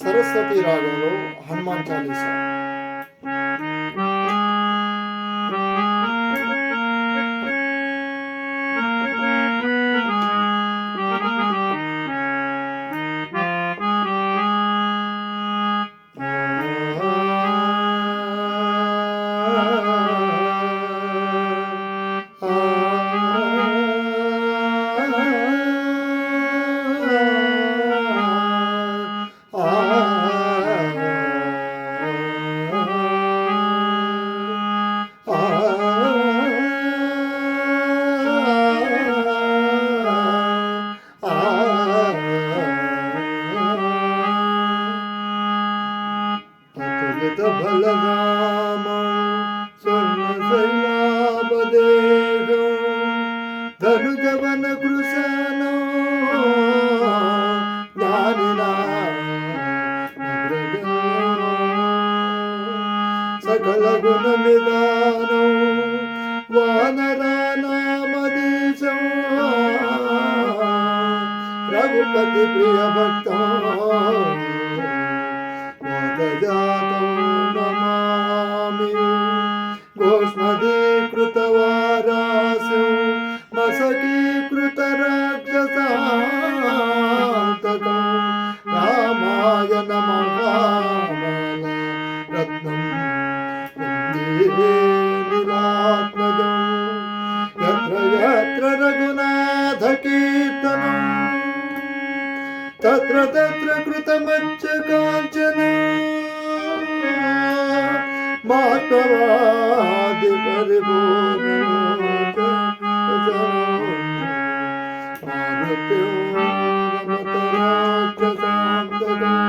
సరస్వతి రాగంలో హనుమాన్ చాలీసా? అతులిత బలరామ స్వర్ణ శైలాపదేశం ధనుజవన కృషాన జ్ఞానినా సకల గుణ విధానం వానరానామదేశం రఘుపతి ప్రియ భక్త గోష్మదీకృతవారాస్యం మసకీకృత రాక్షసాంతకం రామాయ నమః రత్నం నీలాత్మజం యత్ర యత్ర రఘునాథ కీర్తనం తత్ర తత్ర కృతమచ్చ కాంచన మాధవాది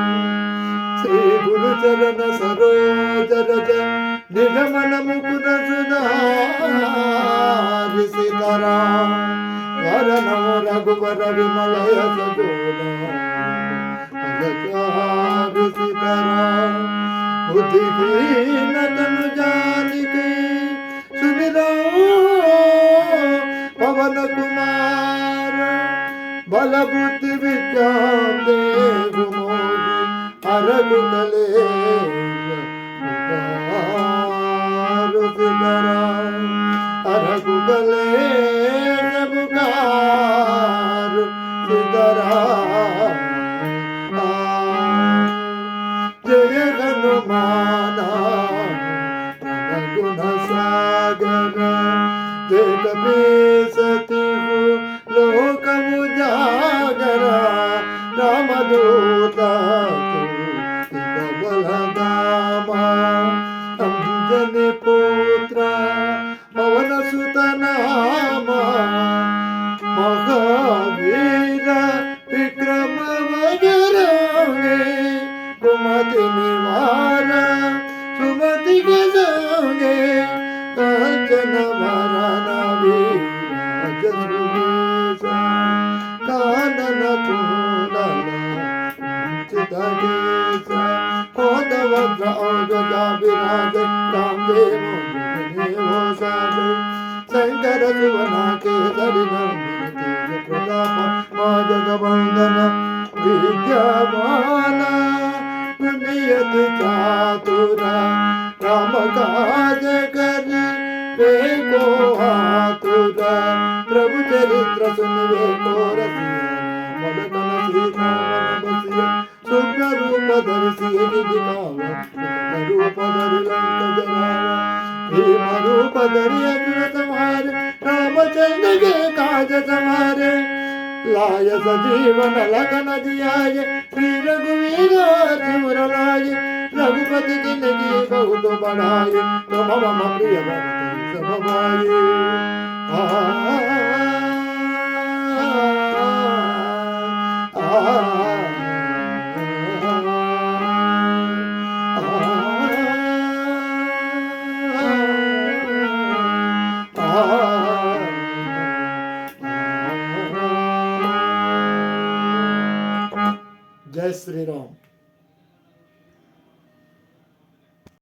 శ్రీ గురు చరణ సరోజ రజ నిగమన ముకుర సుధారి సీతారా వరణం రఘువర విమలయ సజోదారి సీతారా బుద్ధిహీనతను ಪವನ ಕುಮಾರ ಬಲಬುದ್ಧಿ ವಿದ್ಯಾಂತೆ ಗುಮೋಗಿ ಅರಗುತ್ತಲೇ ಅರಗುಗಲೇ ಮುಗಾರು ಸಿದರಾ ಜಯ ಹನುಮಾನ ಗುಣ ಸಾಗರ ಜಯ గజంగే కాంచన వరణ వీరాజ సురేశ కానన కుండల చితగేశ కోదవద్ర ఔజజ విరాజ కాందేవ దేవో సాగే శంకర సువన కేసరి నందిని తేజ ప్రతాప మా జగవందన విద్యమాన నియతి చాతుర राम काज कर वे को हाकुद प्रभु चरित्र सुन वे को सुग्र रूप धरसी रूप धरि लंक जरावा भीम रूप धरि अमृत मार रामचंद्र के काज समारे లాయ సజీవన లగనదియాయ శ్రీ రఘువీరాతి మురళాయ రఘుపతి జిందగీ బహుతో బడాయ తమ మమ ప్రియ భరత సమవాయ ఆ destiny at home.